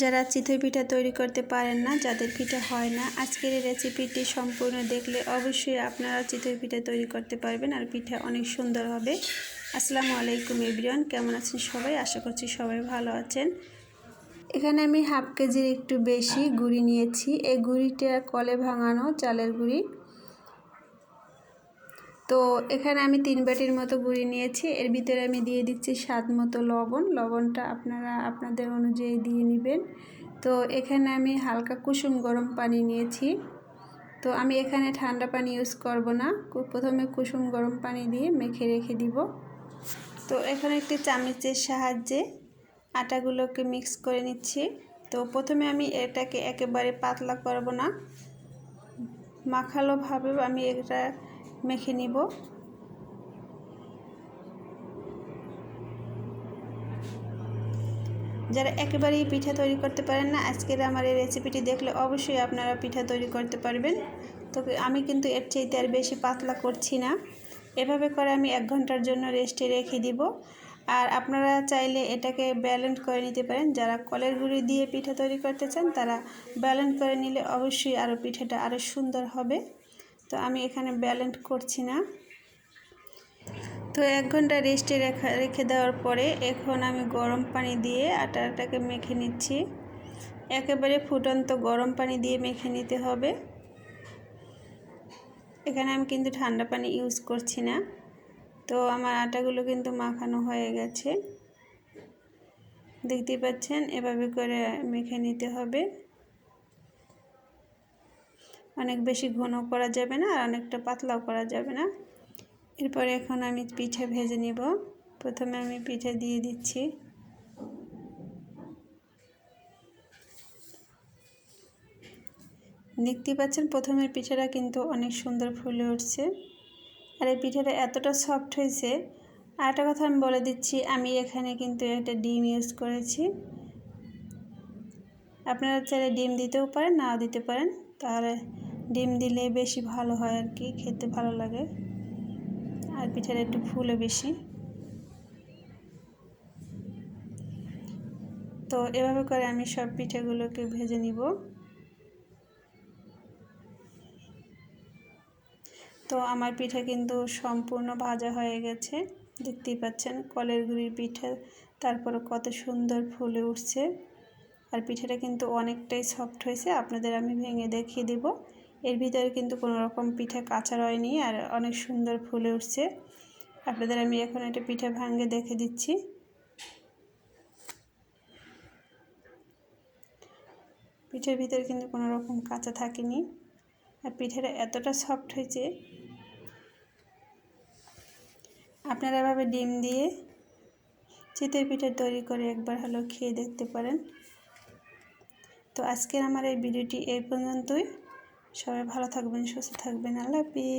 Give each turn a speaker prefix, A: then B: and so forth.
A: যারা চিতই পিঠা তৈরি করতে পারেন না, যাদের পিঠা হয় না, আজকের এই রেসিপিটি সম্পূর্ণ দেখলে অবশ্যই আপনারা চিতই পিঠা তৈরি করতে পারবেন আর পিঠা অনেক সুন্দর হবে। আসসালামু আলাইকুম এভরিওয়ান, কেমন আছেন সবাই? আশা করছি সবাই ভালো আছেন। এখানে আমি হাফ কেজির একটু বেশি গুড়ি নিয়েছি। এই গুড়িটা কলে ভাঙানো চালের গুড়ি। তো এখানে আমি তিন বাটির মতো গুঁড়ি নিয়েছি। এর ভিতরে আমি দিয়ে দিচ্ছি স্বাদ মতো লবণ। লবণটা আপনারা আপনাদের অনুযায়ী দিয়ে নেবেন। তো এখানে আমি হালকা কুসুম গরম পানি নিয়েছি। তো আমি এখানে ঠান্ডা পানি ইউজ করব না। প্রথমে কুসুম গরম পানি দিয়ে মেখে রেখে দিব। তো এখানে একটি চামচের সাহায্যে আটাগুলোকে মিক্স করে নিচ্ছি। তো প্রথমে আমি এটাকে একেবারে পাতলা করব না। মাখালোভাবে আমি এটা মেখে নিব। যারা একেবারেই পিঠা তৈরি করতে পারেন না, আজকের আমার এই রেসিপিটি দেখলে অবশ্যই আপনারা পিঠা তৈরি করতে পারবেন। তো আমি কিন্তু এর চাইতে আর বেশি পাতলা করছি না। এভাবে করে আমি এক ঘণ্টার জন্য রেস্টে রেখে দিব। আর আপনারা চাইলে এটাকে ব্যালেন্স করে নিতে পারেন। যারা কলের গুঁড়ি দিয়ে পিঠা তৈরি করতে চান, তারা ব্যালেন্স করে নিলে অবশ্যই আরও পিঠাটা আরও সুন্দর হবে। তো আমি এখানে ব্যালেন্স করছি না। তো এক ঘণ্টা রেস্টে রেখা, রেখে দেওয়ার পরে এখন আমি গরম পানি দিয়ে আটাটাকে মেখে নিচ্ছি। একেবারে ফুটন্ত গরম পানি দিয়ে মেখে নিতে হবে। এখানে আমি কিন্তু ঠান্ডা পানি ইউজ করছি না। তো আমার আটাগুলো কিন্তু মাখানো হয়ে গেছে। দেখতে পাচ্ছেন, এভাবে করে মেখে নিতে হবে। অনেক বেশি ঘন করা যাবে না, আর অনেকটা পাতলাও করা যাবে না। এরপরে এখন আমি পিঠে ভেজে নিব। প্রথমে আমি পিঠে দিয়ে দিচ্ছি। দেখতে পাচ্ছেন, প্রথমের পিঠাটা কিন্তু অনেক সুন্দর ফুলে উঠছে। আর এই পিঠাটা এতটা সফট হয়েছে, আর একটা কথা আমি বলে দিচ্ছি, আমি এখানে কিন্তু একটা ডিম ইউজ করেছি। আপনারা চাইলে ডিম দিতেও পারেন, নাও দিতে পারেন। তাহলে ডিম দিলে বেশি ভালো হয় আর কি, খেতে ভালো লাগে। আর পিঠাটা একটু ফুলে বেশি। তো এভাবে করে আমি সব পিঠাগুলোকে ভেজে নিব। তো আমার পিঠা কিন্তু সম্পূর্ণ ভাজা হয়ে গেছে। দেখতেই পাচ্ছেন কলের গুঁড়ির পিঠা তারপরে কত সুন্দর ফুলে উঠছে। আর পিঠাটা কিন্তু অনেকটাই সফট হয়েছে, আপনাদের আমি ভেঙে দেখিয়ে দেব। এর ভিতরে কিন্তু কোনো রকম পিঠা কাঁচা রয়নি আর অনেক সুন্দর ফুলে উঠছে। আপনাদের আমি এখন একটা পিঠা ভাঙে দেখে দিচ্ছি। পিঠের ভিতরে কিন্তু কোনো রকম কাঁচা থাকেনি আর পিঠাটা এতটা সফট হয়েছে। আপনারা এভাবে ডিম দিয়ে চিতের পিঠা তৈরি করে একবার হলো খেয়ে দেখতে পারেন। তো আজকের আমার এই ভিডিওটি এই পর্যন্তই। সবাই ভালো থাকবেন সুস্থ থাকবেন। আল্লাহ হাফিজ।